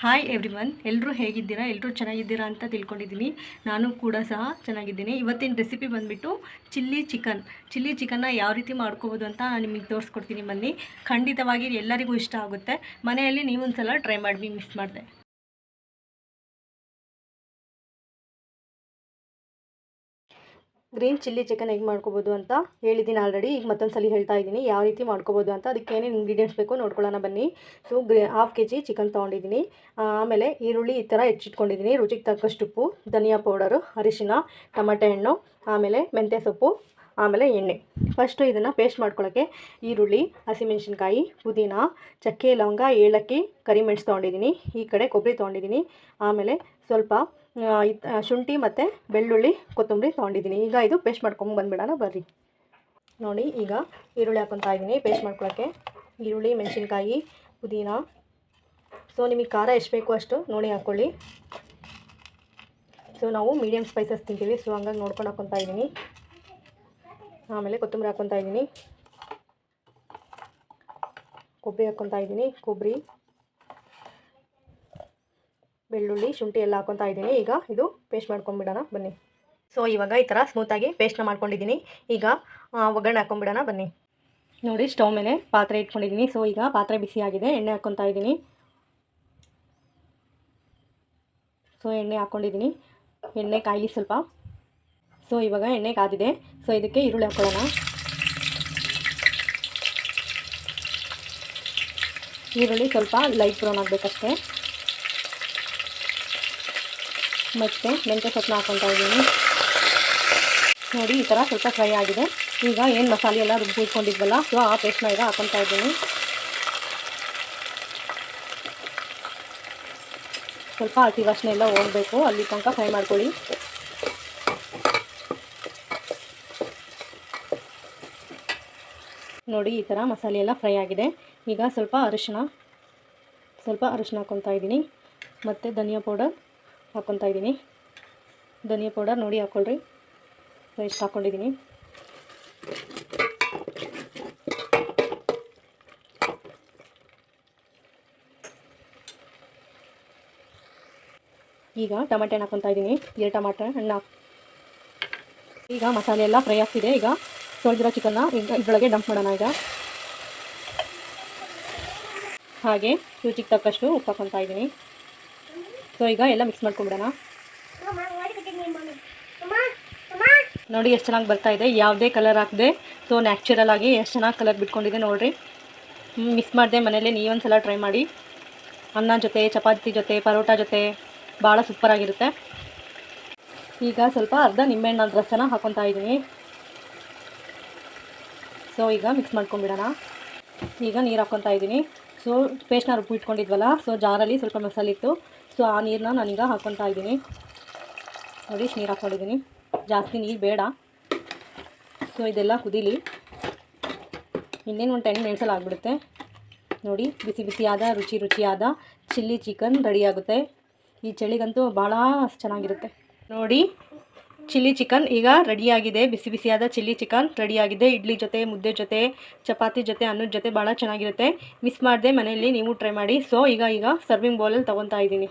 Hi everyone ಎಲ್ಲರೂ ಹೇಗಿದ್ದೀರಾ? ಎಲ್ಲರೂ ಚೆನ್ನಾಗಿದ್ದೀರಾ ಅಂತ ತಿಳ್ಕೊಂಡಿದ್ದೀನಿ. ನಾನು ಕೂಡ ಸಹ ಚೆನ್ನಾಗಿದ್ದೀನಿ. ಇವತ್ತಿನ ರೆಸಿಪಿ ಬಂದುಬಿಟ್ಟು ಚಿಲ್ಲಿ ಚಿಕನ್ ಚಿಲ್ಲಿ ಚಿಕನ್ನ ಯಾವ ರೀತಿ ಮಾಡ್ಕೋಬೋದು ಅಂತ ನಾನು ನಿಮಗೆ ತೋರಿಸ್ಕೊಡ್ತೀನಿ ಬನ್ನಿ. ಖಂಡಿತವಾಗಿ ಎಲ್ಲರಿಗೂ ಇಷ್ಟ ಆಗುತ್ತೆ. ಮನೆಯಲ್ಲಿ ನೀವೊಂದು ಸಲ ಟ್ರೈ ಮಾಡಿ ಮಿಸ್ ಮಾಡಿದೆ. ಗ್ರೀನ್ ಚಿಲ್ಲಿ ಚಿಕನ್ ಹೇಗೆ ಮಾಡ್ಕೋಬೋದು ಅಂತ ಹೇಳಿದ್ದೀನಿ ಆಲ್ರೆಡಿ. ಈಗ ಮತ್ತೊಂದು ಸಲ ಹೇಳ್ತಾ ಇದ್ದೀನಿ ಯಾವ ರೀತಿ ಮಾಡ್ಕೋಬೋದು ಅಂತ. ಅದಕ್ಕೆ ಏನೇನು ಇಂಗ್ರೀಡಿಯೆಂಟ್ಸ್ ಬೇಕು ನೋಡ್ಕೊಳ್ಳೋಣ ಬನ್ನಿ. ಸೊ ಗ್ರೇ ಹಾಫ್ ಕೆ ಜಿ ಚಿಕನ್ ತೊಗೊಂಡಿದ್ದೀನಿ. ಆಮೇಲೆ ಈರುಳ್ಳಿ ಈ ಥರ ಹೆಚ್ಚಿಟ್ಕೊಂಡಿದ್ದೀನಿ. ರುಚಿಗೆ ತಕ್ಕಷ್ಟು ಉಪ್ಪು, ಧನಿಯಾ ಪೌಡರು, ಅರಿಶಿನ, ಟೊಮೆಟೊ ಹಣ್ಣು, ಆಮೇಲೆ ಮೆಂತ್ಯ ಸೊಪ್ಪು, ಆಮೇಲೆ ಎಣ್ಣೆ. ಫಸ್ಟು ಇದನ್ನು ಪೇಸ್ಟ್ ಮಾಡ್ಕೊಳ್ಳೋಕ್ಕೆ ಈರುಳ್ಳಿ, ಹಸಿಮೆಣ್ಸಿನ್ಕಾಯಿ, ಪುದೀನ, ಚಕ್ಕೆ, ಲವಂಗ, ಏಲಕ್ಕಿ ಕರಿಮೆಣ್ಸು ತೊಗೊಂಡಿದ್ದೀನಿ. ಈ ಕಡೆ ಕೊಬ್ಬರಿ ತೊಗೊಂಡಿದ್ದೀನಿ. ಆಮೇಲೆ ಸ್ವಲ್ಪ ಶುಂಠಿ ಮತ್ತು ಬೆಳ್ಳುಳ್ಳಿ, ಕೊತ್ತಂಬರಿ ತೊಗೊಂಡಿದ್ದೀನಿ. ಈಗ ಇದು ಪೇಸ್ಟ್ ಮಾಡ್ಕೊಂಡು ಬಂದುಬಿಡೋಣ, ಬರ್ರಿ. ನೋಡಿ, ಈಗ ಈರುಳ್ಳಿ ಹಾಕೊತಾ ಇದ್ದೀನಿ, ಪೇಸ್ಟ್ ಮಾಡ್ಕೊಳ್ಳೋಕ್ಕೆ ಈರುಳ್ಳಿ, ಮೆಣಸಿನ್ಕಾಯಿ, ಪುದೀನ. ಸೊ ನಿಮಗೆ ಖಾರ ಎಷ್ಟು ಬೇಕು ಅಷ್ಟು ನೋಡಿ ಹಾಕ್ಕೊಳ್ಳಿ ಸೊ ನಾವು ಮೀಡಿಯಮ್ ಸ್ಪೈಸಸ್ ತಿಂತೀವಿ ಸೊ ಹಂಗಾಗಿ ನೋಡ್ಕೊಂಡು ಹಾಕ್ಕೊತಾ ಇದ್ದೀನಿ. ಆಮೇಲೆ ಕೊತ್ತಂಬರಿ ಹಾಕ್ಕೊತಾ ಇದ್ದೀನಿ. ಕೊಬ್ಬರಿ ಹಾಕ್ಕೊತಾ ಇದ್ದೀನಿ, ಕೊಬ್ಬರಿ. ಬೆಳ್ಳುಳ್ಳಿ, ಶುಂಠಿ ಎಲ್ಲ ಹಾಕೊತಾ ಇದ್ದೀನಿ. ಈಗ ಇದು ಪೇಸ್ಟ್ ಮಾಡ್ಕೊಂಡ್ಬಿಡೋಣ ಬನ್ನಿ. ಸೊ ಇವಾಗ ಈ ಥರ ಸ್ಮೂತಾಗಿ ಪೇಸ್ಟ್ನ ಮಾಡ್ಕೊಂಡಿದ್ದೀನಿ. ಈಗ ಒಗ್ಗರಣೆ ಹಾಕೊಂಡ್ಬಿಡೋಣ. ಬನ್ನಿ. ನೋಡಿ, ಸ್ಟವ್ ಮೇಲೆ ಪಾತ್ರೆ ಇಟ್ಕೊಂಡಿದ್ದೀನಿ. ಸೊ ಈಗ ಪಾತ್ರೆ ಬಿಸಿ ಆಗಿದೆ. ಎಣ್ಣೆ ಹಾಕ್ಕೊತಾ ಇದ್ದೀನಿ. ಸೊ ಎಣ್ಣೆ ಹಾಕ್ಕೊಂಡಿದ್ದೀನಿ ಎಣ್ಣೆ ಕಾಯಿ ಸ್ವಲ್ಪ. ಸೊ ಇವಾಗ ಎಣ್ಣೆ ಕಾದಿದೆ. ಸೊ ಇದಕ್ಕೆ ಈರುಳ್ಳಿ ಹಾಕ್ಕೊಳ್ಳೋಣ ಈರುಳ್ಳಿ ಸ್ವಲ್ಪ ಲೈಟ್ ಬ್ರೌನ್ ಆಗಬೇಕಷ್ಟೇ. ಮತ್ತು ಮೆಂತ್ಯ ಸೊಪ್ಪು ಹಾಕೊಳ್ತಾ ಇದ್ದೀನಿ. ನೋಡಿ, ಈ ಥರ ಸ್ವಲ್ಪ ಫ್ರೈ ಆಗಿದೆ. ಈಗ ಏನು ಮಸಾಲೆ ಎಲ್ಲ ರುಬ್ಬಿಟ್ಕೊಂಡಿದ್ವಲ್ಲ ಸೊ ಆ ಪೇಸ್ಟ್ನ ಈಗ ಹಾಕೊಳ್ತಾ ಇದ್ದೀನಿ. ಸ್ವಲ್ಪ ಹಸಿ ವಾಸನೆ ಎಲ್ಲ ಹೋಗಬೇಕು, ಅಲ್ಲಿ ತನಕ ಫ್ರೈ ಮಾಡ್ಕೊಳ್ಳಿ. ನೋಡಿ, ಈ ಥರ ಮಸಾಲೆ ಎಲ್ಲ ಫ್ರೈ ಆಗಿದೆ. ಈಗ ಸ್ವಲ್ಪ ಅರಿಶಿನ ಸ್ವಲ್ಪ ಅರಿಶಿನ ಹಾಕೊಳ್ತಾ ಇದ್ದೀನಿ. ಮತ್ತು ಧನಿಯಾ ಪೌಡರ್ ಹಾಕ್ಕೊತಾ ಇದ್ದೀನಿ. ಧನಿಯಾ ಪೌಡರ್ ನೋಡಿ ಹಾಕ್ಕೊಳ್ರಿ ಇಷ್ಟು ಹಾಕ್ಕೊಂಡಿದ್ದೀನಿ ಈಗ ಟಮಾಟೆ ಹಣ್ಣು ಹಾಕ್ಕೊತಾ ಇದ್ದೀನಿ. ಎರಡು ಟಮಾಟೆ ಹಣ್ಣು ಹಾಕ್ ಈಗ ಮಸಾಲೆ ಎಲ್ಲ ಫ್ರೈ ಆಗ್ತಿದೆ. ಈಗ ತೊಳೆದಿರೋ ಚಿಕನ್ನ ಇದರೊಳಗೆ ಡಂಪ್ ಮಾಡೋಣ ಈಗ. ಹಾಗೆ ರುಚಿಗೆ ತಕ್ಕಷ್ಟು ಉಪ್ಪು ಹಾಕ್ಕೊತಾ ಇದ್ದೀನಿ. ಸೊ ಈಗ ಎಲ್ಲ ಮಿಕ್ಸ್ ಮಾಡ್ಕೊಂಬಿಡೋಣ. ನೋಡಿ ಎಷ್ಟು ಚೆನ್ನಾಗಿ ಬರ್ತಾ ಇದೆ. ಯಾವುದೇ ಕಲರ್ ಹಾಕದೆ. ಸೊ ನ್ಯಾಚುರಲ್ ಆಗಿ ಎಷ್ಟು ಚೆನ್ನಾಗಿ ಕಲರ್ ಬಿಟ್ಕೊಂಡಿದೆ ನೋಡಿರಿ. ಮಿಸ್ ಮಾಡಿದೆ ಮನೇಲಿ ನೀವೊಂದು ಸಲ ಟ್ರೈ ಮಾಡಿ. ಅನ್ನ ಜೊತೆ, ಚಪಾತಿ ಜೊತೆ, ಪರೋಟ ಜೊತೆ ಭಾಳ ಸೂಪರಾಗಿರುತ್ತೆ ಈಗ ಸ್ವಲ್ಪ ಅರ್ಧ ನಿಂಬೆಹಣ್ಣ ರಸನ ಹಾಕೊತಾ ಇದ್ದೀನಿ. ಸೊ ಈಗ ಮಿಕ್ಸ್ ಮಾಡ್ಕೊಂಬಿಡೋಣ. ಈಗ ನೀರು ಹಾಕ್ಕೊತಾ ಇದ್ದೀನಿ. ಸೊ ಪೇಸ್ಟ್ನ ರುಬ್ಬಿಟ್ಕೊಂಡಿದ್ವಲ್ಲ ಸೊ ಜಾರಲ್ಲಿ ಸ್ವಲ್ಪ ಮಸಾಲೆ ಇತ್ತು ಸೊ ಆ ನೀರನ್ನ ನಾನೀಗ ಹಾಕ್ಕೊತಾ ಇದ್ದೀನಿ. ನೋಡಿ ನೀರು ಹಾಕ್ಕೊಂಡಿದ್ದೀನಿ. ಜಾಸ್ತಿ ನೀರು ಬೇಡ. ಸೊ ಇದೆಲ್ಲ ಕುದೀಲಿ. ಇನ್ನೇನು ಒಂದು ಟೆನ್ ಮಿನಿಟ್ಸಲ್ಲಿ ಆಗಿಬಿಡುತ್ತೆ. ನೋಡಿ, ಬಿಸಿ ಬಿಸಿಯಾದ, ರುಚಿ ರುಚಿಯಾದ ಚಿಲ್ಲಿ ಚಿಕನ್ ರೆಡಿಯಾಗುತ್ತೆ ಈ ಚಳಿಗಂತೂ ಭಾಳ ಚೆನ್ನಾಗಿರುತ್ತೆ. ನೋಡಿ ಚಿಲ್ಲಿ ಚಿಕನ್ ಈಗ ರೆಡಿಯಾಗಿದೆ. ಬಿಸಿ ಬಿಸಿಯಾದ ಚಿಲ್ಲಿ ಚಿಕನ್ ರೆಡಿಯಾಗಿದೆ. ಇಡ್ಲಿ ಜೊತೆ, ಮುದ್ದೆ ಜೊತೆ, ಚಪಾತಿ ಜೊತೆ, ಅನ್ನದ ಜೊತೆ ಭಾಳ ಚೆನ್ನಾಗಿರುತ್ತೆ. ಮಿಸ್ ಮಾಡಿದೆ ಮನೆಯಲ್ಲಿ, ನೀವು ಟ್ರೈ ಮಾಡಿ. ಸೊ ಈಗ ಈಗ ಸರ್ವಿಂಗ್ ಬೌಲಲ್ಲಿ ತೊಗೊತಾ ಇದ್ದೀನಿ.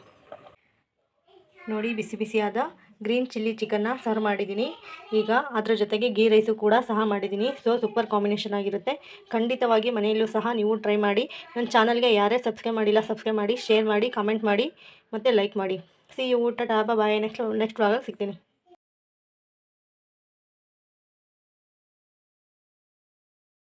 ನೋಡಿ, ಬಿಸಿ ಬಿಸಿಯಾದ ಗ್ರೀನ್ ಚಿಲ್ಲಿ ಚಿಕನ್ನ ಸರ್ವ್ ಮಾಡಿದ್ದೀನಿ. ಈಗ ಅದರ ಜೊತೆಗೆ ಗೀ ರೈಸು ಕೂಡ ಸಹ ಮಾಡಿದ್ದೀನಿ. ಸೊ ಸೂಪರ್ ಕಾಂಬಿನೇಷನ್ ಆಗಿರುತ್ತೆ. ಖಂಡಿತವಾಗಿ ಮನೆಯಲ್ಲೂ ಸಹ ನೀವು ಟ್ರೈ ಮಾಡಿ. ನನ್ನ ಚಾನಲ್ಗೆ ಯಾರೇ ಸಬ್ಸ್ಕ್ರೈಬ್ ಮಾಡಿಲ್ಲ ಸಬ್ಸ್ಕ್ರೈಬ್ ಮಾಡಿ ಶೇರ್ ಮಾಡಿ ಕಾಮೆಂಟ್ ಮಾಡಿ, ಮತ್ತು ಲೈಕ್ ಮಾಡಿ. ಸಿ ಯು ಊಟ ಟಾಬ ಬಾಯ್ ನೆಕ್ಸ್ಟ್ ನೆಕ್ಸ್ಟ್ ವ್ಲಾಗಲ್ಲಿ ಸಿಗ್ತೀನಿ.